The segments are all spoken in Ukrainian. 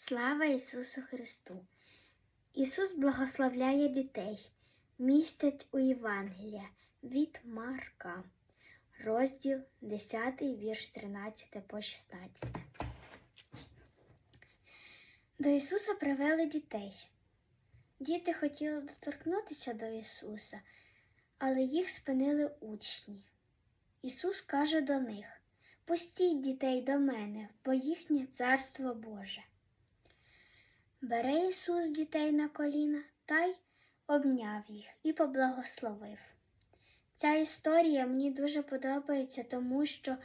Слава Ісусу Христу! Ісус благословляє дітей, містять у Євангелія від Марка, розділ 10, вірш 13 по 16. До Ісуса привели дітей. Діти хотіли доторкнутися до Ісуса, але їх спинили учні. Ісус каже до них: Пустіть дітей до мене, бо їхнє царство Боже. Бере Ісус дітей на коліна та й обняв їх і поблагословив. Ця історія мені дуже подобається, тому що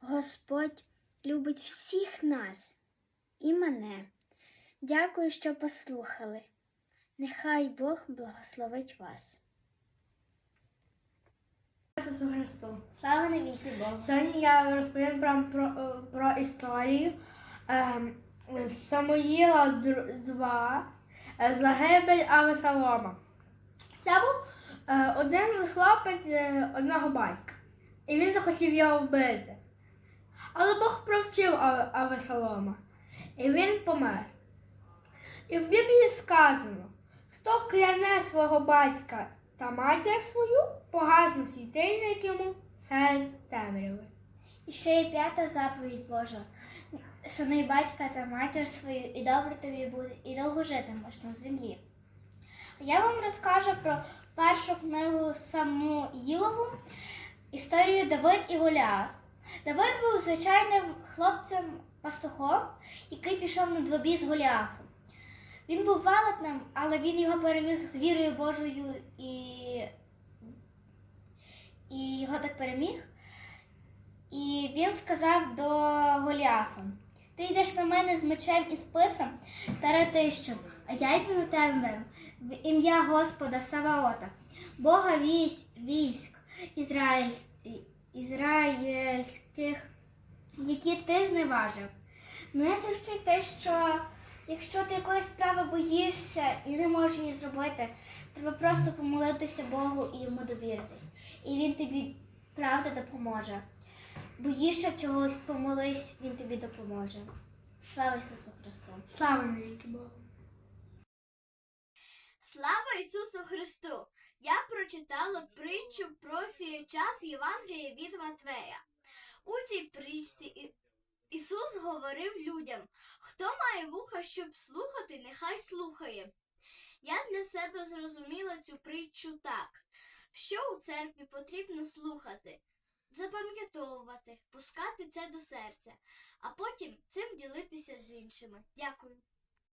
Господь любить всіх нас і мене. Дякую, що послухали. Нехай Бог благословить вас. Ісусу Христу. Слава навіки Богу! Сьогодні я розповім про, е, про історію ем, Самуїла 2 е, Загибель Авесалома. Це був один хлопець е, одного батька, і він захотів його вбити. Але Бог провчив А- Авесалома, і він помер. І в Біблії сказано, хто кляне свого батька та матір свою, погасне світильник йому серед темряви. І ще є п'ята заповідь Божа. Шануй батька та матір свою, і добре тобі буде, і довго житимеш на землі. Я вам розкажу про першу книгу Самуїлову, історію Давид і Голіаф. Давид був звичайним хлопцем-пастухом, який пішов на двобій з Голіафом. Він був валетним, але він його переміг з вірою Божою і, і його так переміг. І він сказав до Голіафа: Ти йдеш на мене з мечем і списом та ратищем, а я йду на тебе в ім'я Господа Саваота, Бога військ, військ ізраїльсь- ізраїльських, які ти зневажив. Мене це вчить те, що якщо ти якоїсь справи боїшся і не можеш її зробити, треба просто помолитися Богу і йому довіритись. І він тобі правда допоможе. Боїшся чогось, помолись, він тобі допоможе. Слава Ісусу Христу! Слава навіки Богу. Слава Ісусу Христу! Я прочитала притчу про сіяча з Євангелія від Матвея. У цій притчі Ісус говорив людям, хто має вуха, щоб слухати, нехай слухає. Я для себе зрозуміла цю притчу так, що у церкві потрібно слухати, запам'ятовувати, пускати це до серця, а потім цим ділитися з іншими. Дякую.